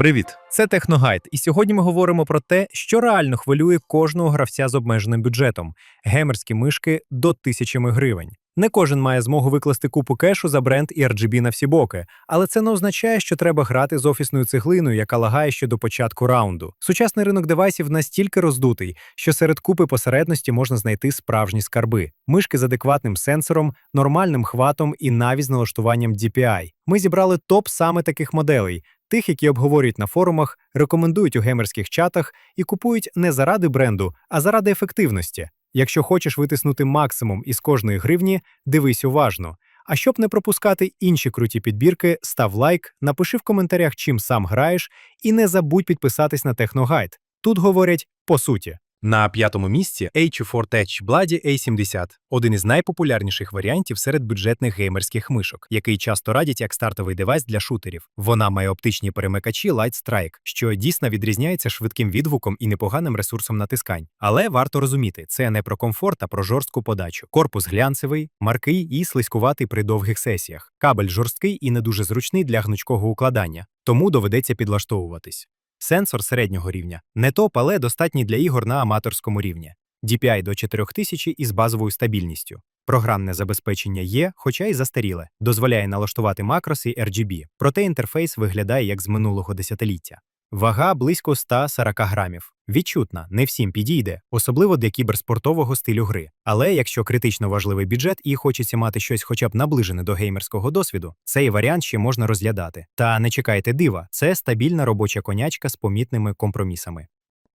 Привіт, це Техногайд, і сьогодні ми говоримо про те, що реально хвилює кожного гравця з обмеженим бюджетом геймерські мишки до тисячами гривень. Не кожен має змогу викласти купу кешу за бренд і RGB на всі боки, але це не означає, що треба грати з офісною цеглиною, яка лагає ще до початку раунду. Сучасний ринок девайсів настільки роздутий, що серед купи посередності можна знайти справжні скарби: мишки з адекватним сенсором, нормальним хватом і навіть з налаштуванням DPI. Ми зібрали топ саме таких моделей. Тих, які обговорюють на форумах, рекомендують у геймерських чатах і купують не заради бренду, а заради ефективності. Якщо хочеш витиснути максимум із кожної гривні, дивись уважно. А щоб не пропускати інші круті підбірки, став лайк, напиши в коментарях, чим сам граєш, і не забудь підписатись на Техногайд. Тут говорять по суті. На п'ятому місці H4 Tech Bloody A70 – один із найпопулярніших варіантів серед бюджетних геймерських мишок, який часто радять як стартовий девайс для шутерів. Вона має оптичні перемикачі Light Strike, що дійсно відрізняється швидким відгуком і непоганим ресурсом натискань. Але варто розуміти, це не про комфорт, а про жорстку подачу. Корпус глянцевий, маркий і слизькуватий при довгих сесіях. Кабель жорсткий і не дуже зручний для гнучкого укладання, тому доведеться підлаштовуватись. Сенсор середнього рівня не топ, але достатній для ігор на аматорському рівні. DPI до 4000 із базовою стабільністю. Програмне забезпечення є, хоча й застаріле, дозволяє налаштувати макроси RGB, проте інтерфейс виглядає як з минулого десятиліття. Вага близько 140 грамів. Відчутна, не всім підійде, особливо для кіберспортового стилю гри. Але якщо критично важливий бюджет і хочеться мати щось хоча б наближене до геймерського досвіду, цей варіант ще можна розглядати. Та не чекайте дива, це стабільна робоча конячка з помітними компромісами.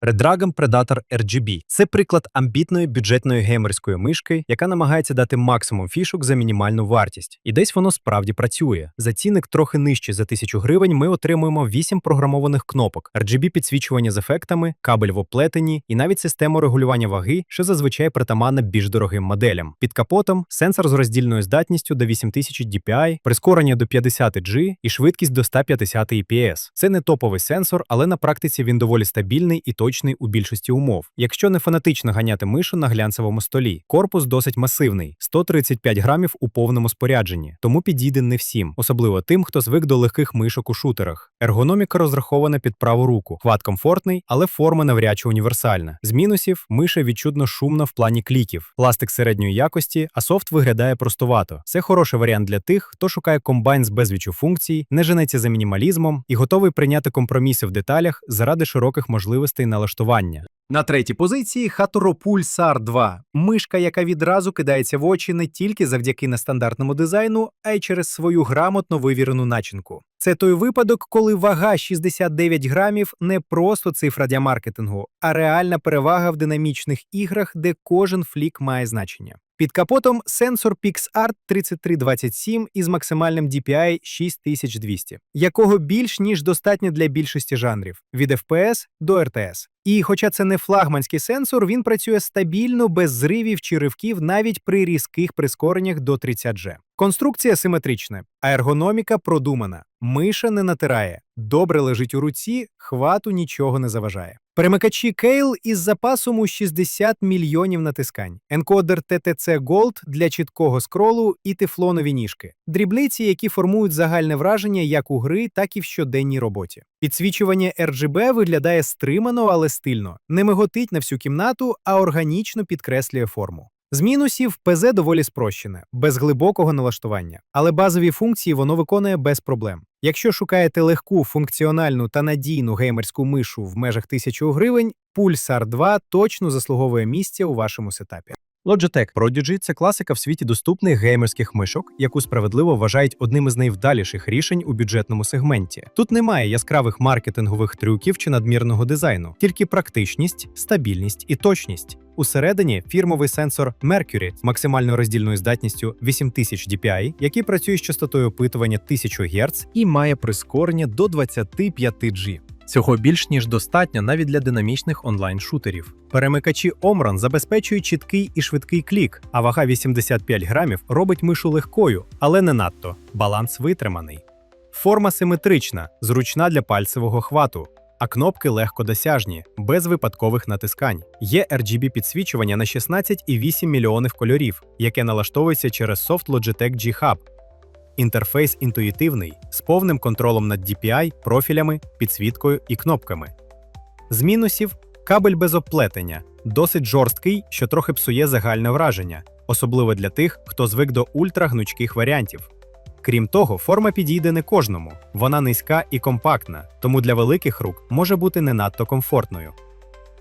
Redragon Predator RGB – це приклад амбітної бюджетної геймерської мишки, яка намагається дати максимум фішок за мінімальну вартість. І десь воно справді працює. За цінник трохи нижче за 1000 гривень ми отримуємо 8 програмованих кнопок, RGB підсвічування з ефектами, кабель в оплетенні і навіть систему регулювання ваги, що зазвичай притаманна більш дорогим моделям. Під капотом сенсор з роздільною здатністю до 8000 DPI, прискорення до 50 G і швидкість до 150 IPS. Це не топовий сенсор, але на практиці він доволі стабільний і точний у більшості умов. Якщо не фанатично ганяти мишу на глянцевому столі, корпус досить масивний 135 грамів у повному спорядженні, тому підійде не всім, особливо тим, хто звик до легких мишок у шутерах. Ергономіка розрахована під праву руку, хват комфортний, але форма навряд чи універсальна. З мінусів миша відчутно шумна в плані кліків, пластик середньої якості, а софт виглядає простувато. Це хороший варіант для тих, хто шукає комбайн з безвічу функцій, не женеться за мінімалізмом і готовий прийняти компроміси в деталях заради широких можливостей налаштування. На третій позиції Hatoro Сар 2 мишка, яка відразу кидається в очі не тільки завдяки нестандартному дизайну, а й через свою грамотно вивірену начинку. Це той випадок, коли вага 69 грамів не просто цифра для маркетингу, а реальна перевага в динамічних іграх, де кожен флік має значення. Під капотом сенсор PixArt 3327 із максимальним DPI 6200, якого більш ніж достатньо для більшості жанрів від FPS до RTS. І, хоча це не флагманський сенсор, він працює стабільно, без зривів чи ривків навіть при різких прискореннях до 30G. Конструкція симетрична, а ергономіка продумана. Миша не натирає, добре лежить у руці, хвату нічого не заважає. Перемикачі Кейл із запасом у 60 мільйонів натискань, енкодер TTC Gold для чіткого скролу і тефлонові ніжки, дрібниці, які формують загальне враження як у гри, так і в щоденній роботі. Підсвічування RGB виглядає стримано, але стильно, не миготить на всю кімнату, а органічно підкреслює форму. З мінусів ПЗ доволі спрощене, без глибокого налаштування, але базові функції воно виконує без проблем. Якщо шукаєте легку, функціональну та надійну геймерську мишу в межах 1000 гривень, Pulsar 2 точно заслуговує місця у вашому сетапі. Logitech Prodigy – це класика в світі доступних геймерських мишок, яку справедливо вважають одним із найвдаліших рішень у бюджетному сегменті. Тут немає яскравих маркетингових трюків чи надмірного дизайну, тільки практичність, стабільність і точність. Усередині фірмовий сенсор Mercury з максимальною роздільною здатністю 8000 DPI, який працює з частотою опитування 1000 Гц і має прискорення до 25 G. Цього більш ніж достатньо навіть для динамічних онлайн-шутерів. Перемикачі Omron забезпечують чіткий і швидкий клік, а вага 85 грамів робить мишу легкою, але не надто. Баланс витриманий. Форма симетрична, зручна для пальцевого хвату, а кнопки легкодосяжні, без випадкових натискань. Є RGB підсвічування на 16,8 мільйонів кольорів, яке налаштовується через софт Logitech G Hub. Інтерфейс інтуїтивний, з повним контролем над DPI, профілями, підсвіткою і кнопками. З мінусів кабель без обплетення, досить жорсткий, що трохи псує загальне враження, особливо для тих, хто звик до ультрагнучких варіантів. Крім того, форма підійде не кожному, вона низька і компактна, тому для великих рук може бути не надто комфортною.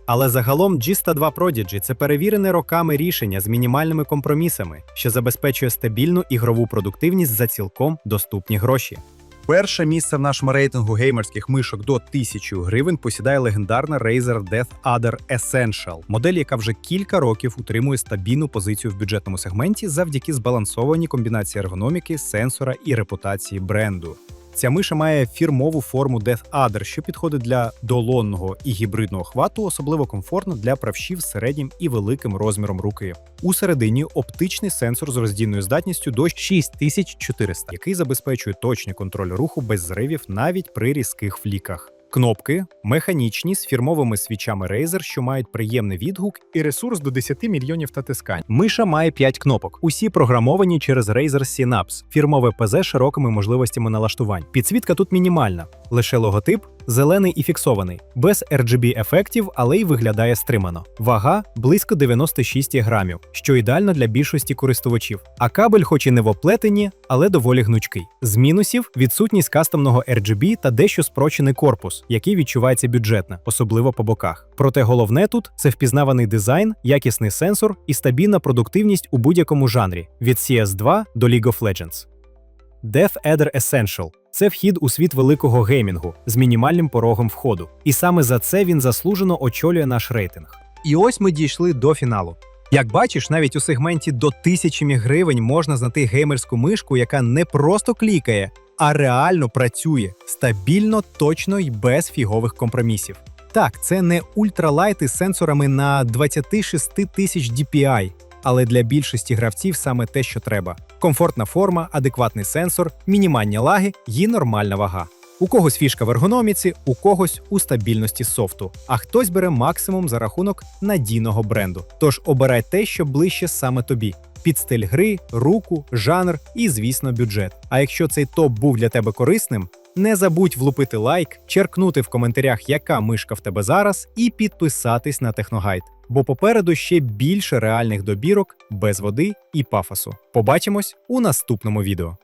Але загалом G102 Prodigy – це перевірене роками рішення з мінімальними компромісами, що забезпечує стабільну ігрову продуктивність за цілком доступні гроші. Перше місце в нашому рейтингу геймерських мишок до 1000 гривень посідає легендарна Razer Death Adder Essential, модель, яка вже кілька років утримує стабільну позицію в бюджетному сегменті завдяки збалансованій комбінації ергономіки, сенсора і репутації бренду. Ця миша має фірмову форму Death Adder, що підходить для долонного і гібридного хвату, особливо комфортно для правшів з середнім і великим розміром руки. У середині оптичний сенсор з роздільною здатністю до 6400, який забезпечує точний контроль руху без зривів навіть при різких фліках. Кнопки механічні з фірмовими свічами Razer, що мають приємний відгук і ресурс до 10 мільйонів татискань. Миша має 5 кнопок. Усі програмовані через Razer Synapse, фірмове ПЗ з широкими можливостями налаштувань. Підсвітка тут мінімальна, лише логотип, зелений і фіксований, без RGB ефектів, але й виглядає стримано. Вага близько 96 грамів, що ідеально для більшості користувачів. А кабель, хоч і не в оплетенні, але доволі гнучкий. З мінусів відсутність кастомного RGB та дещо спрочений корпус, який відчувається бюджетно, особливо по боках. Проте головне тут це впізнаваний дизайн, якісний сенсор і стабільна продуктивність у будь-якому жанрі від CS2 до League of Legends. Death Adder Essential – це вхід у світ великого геймінгу з мінімальним порогом входу. І саме за це він заслужено очолює наш рейтинг. І ось ми дійшли до фіналу. Як бачиш, навіть у сегменті до 1000 гривень можна знайти геймерську мишку, яка не просто клікає, а реально працює стабільно, точно і без фігових компромісів. Так, це не ультралайт із сенсорами на 26 тисяч DPI, але для більшості гравців саме те, що треба: комфортна форма, адекватний сенсор, мінімальні лаги і нормальна вага. У когось фішка в ергономіці, у когось у стабільності софту, а хтось бере максимум за рахунок надійного бренду. Тож обирай те, що ближче саме тобі. Під стиль гри, руку, жанр і, звісно, бюджет. А якщо цей топ був для тебе корисним, не забудь влупити лайк, черкнути в коментарях, яка мишка в тебе зараз, і підписатись на Техногайд. Бо попереду ще більше реальних добірок без води і пафосу. Побачимось у наступному відео.